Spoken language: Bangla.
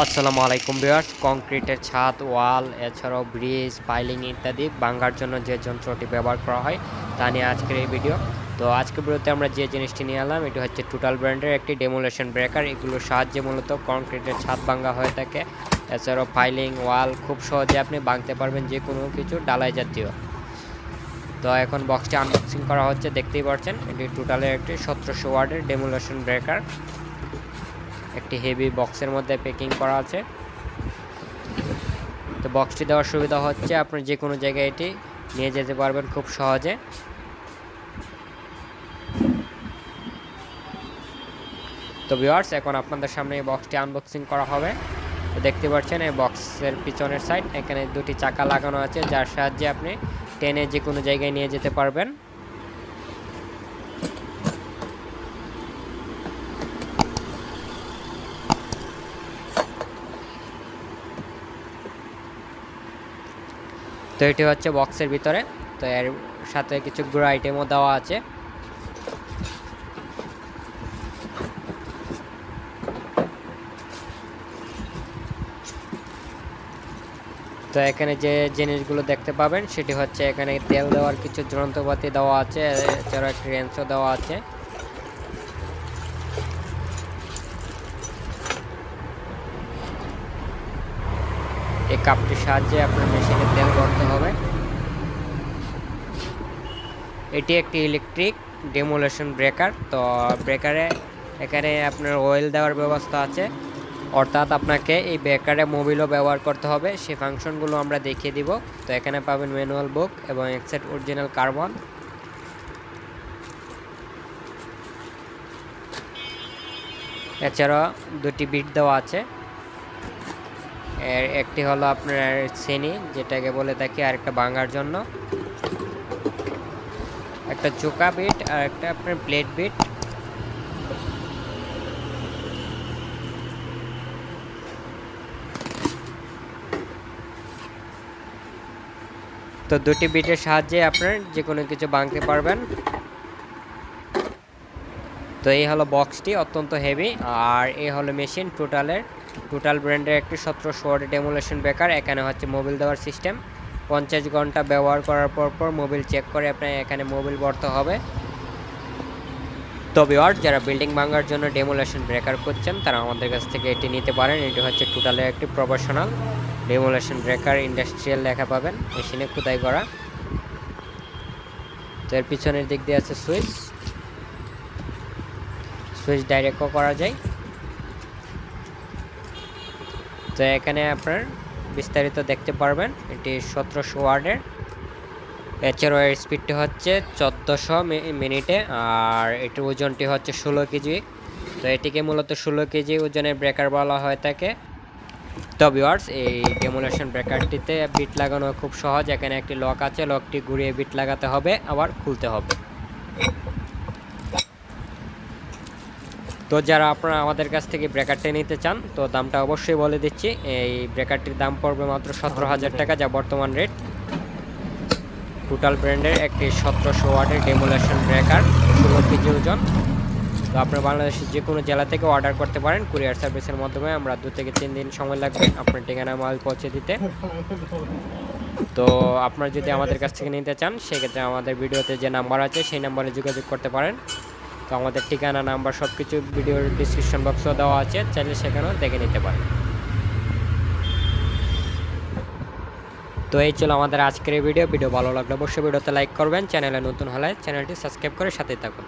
আসসালামু আলাইকুম ভিউয়ার্স, কংক্রিটের ছাদ, ওয়াল, এছাড়াও ব্রিজ, পাইলিং ইত্যাদি ভাঙার জন্য যে যন্ত্রটি ব্যবহার করা হয় তা নিয়ে আজকের এই ভিডিও। তো আজকের ভিডিওতে আমরা যে জিনিসটি নিয়ে এলাম, এটি হচ্ছে টোটাল ব্র্যান্ডের একটি ডেমোলেশন ব্রেকার এগুলোর সাহায্যে মূলত কংক্রিটের ছাদ ভাঙা হয়ে থাকে। এছাড়াও পাইলিং, ওয়াল খুব সহজে আপনি ভাঙতে পারবেন যে কোনো কিছু ডালাই জাতীয়। তো এখন বক্সটি আনবক্সিং করা হচ্ছে, দেখতেই পাচ্ছেন। এটি টোটালের একটি সতেরোশো ওয়ার্ডের ডেমোলেশন ব্রেকার একটি হেভি বক্সের মধ্যে প্যাকিং করা আছে। তো বক্সটি দেওয়ার সুবিধা হচ্ছে আপনি যে কোনো জায়গায় এটি নিয়ে যেতে পারবেন খুব সহজে। তো ভিউয়ার্স এখন আপনাদের সামনে এই বক্সটি আনবক্সিং করা হবে। তো দেখতে পাচ্ছেন এই বক্সের পিছনের সাইড এখানে দুটি চাকা লাগানো আছে, যার সাহায্যে আপনি টেনে যে কোনো জায়গায় নিয়ে যেতে পারবেন। তো এটি হচ্ছে বক্সের ভিতরে। তো এর সাথে কিছু গুঁড়ো আইটেমও দেওয়া আছে। তো এখানে যে জিনিসগুলো দেখতে পাবেন, সেটি হচ্ছে এখানে তেল দেওয়ার কিছু যন্ত্রপাতি দেওয়া আছে এছাড়াও একটি রেঞ্চও দেওয়া আছে। এই কাপটির সাহায্যে আপনার মেশিনে তেল ভরতে হবে। এটি একটি ইলেকট্রিক ডেমোলেশন ব্রেকার তো ব্রেকারে এখানে আপনার অয়েল দেওয়ার ব্যবস্থা আছে। অর্থাৎ আপনাকে এই ব্রেকারে মোবিলও ব্যবহার করতে হবে। সেই ফাংশনগুলো আমরা দেখিয়ে দিব। তো এখানে পাবেন ম্যানুয়াল বুক এবং এক্সেট অরিজিনাল কার্বন এছাড়া দুটি বিট দেওয়া আছে। এর একটি হলো আপনার শ্রেণি যেটাকে বলে থাকি আর একটা ভাঙার জন্য। একটা চোকা বিট আর একটা আপনার প্লেট বিট। তো দুটি বিটের সাহায্যে আপনার যে কোনো কিছু ভাঙতে পারবেন। তো এই হলো বক্সটি অত্যন্ত হেভি আর এই হলো মেশিন টোটালের টোটাল ব্র্যান্ডের একটি সতেরোশো ওয়ার্ড ডেমোলেশন বেকার এখানে হচ্ছে মোবিল দেওয়ার সিস্টেম পঞ্চাশ ঘণ্টা ব্যবহার করার পর পর মোবিল চেক করে আপনার এখানে মোবিল ভরতে হবে। তবে আর যারা বিল্ডিং ভাঙার জন্য ডেমোলেশন ব্রেকার করছেন তারা আমাদের কাছ থেকে এটি নিতে পারেন। এটি হচ্ছে টোটালের একটি প্রফেশনাল ডেমোলেশন ব্রেকার ইন্ডাস্ট্রিয়াল লেখা পাবেন মেশিনে খোদাই করা। তো এর পিছনের দিক দিয়ে আছে সুইচ সুইচ ডাইরেক্টও করা যায়। তো এখানে আপনার বিস্তারিত দেখতে পারবেন, এটি সতেরোশো ওয়ার্ডের। এছাড়াও এর স্পিডটি হচ্ছে চোদ্দোশো মিনিটে, আর এটির ওজনটি হচ্ছে ষোলো কেজি। তো এটিকে মূলত ষোলো কেজি ওজনের ব্রেকার বলা হয়ে থাকে। তো ভিউয়ার্স এই ডেমোলেশন ব্রেকারটিতে বিট লাগানো খুব সহজ। এখানে একটি লক আছে লকটি ঘুরিয়ে বিট লাগাতে হবে, আবার খুলতে হবে। তো যারা আপনারা আমাদের কাছ থেকে ব্রেকারটি নিতে চান, তো দামটা অবশ্যই বলে দিচ্ছি। এই ব্রেকারটির দাম পড়বে মাত্র সতেরো হাজার টাকা, যা বর্তমান রেট টোটাল ব্র্যান্ডের একটি সতেরোশো ওয়ার্ডের ডেমোলেশন ব্রেকার ষোলো কেজি ওজন তো আপনার বাংলাদেশের যে কোনো জেলা থেকে অর্ডার করতে পারেন। কুরিয়ার সার্ভিসের মাধ্যমে আমরা দু থেকে তিন দিন সময় লাগবে আপনার ঠিকানা, মাল পৌঁছে দিতে। তো আপনারা যদি আমাদের কাছ থেকে নিতে চান, সেক্ষেত্রে আমাদের ভিডিওতে যে নাম্বার আছে, সেই নাম্বারে যোগাযোগ করতে পারেন। তো আমাদের ঠিকানা, নাম্বার সব কিছু ভিডিওর ডিসক্রিপশন বক্সও দেওয়া আছে, চাইলে সেখানেও দেখে নিতে পারেন। তো এই ছিল আমাদের আজকের ভিডিও ভিডিও ভালো লাগলে অবশ্যই ভিডিওতে লাইক করবেন চ্যানেলে নতুন হলে চ্যানেলটি সাবস্ক্রাইব করে সাথে থাকুন।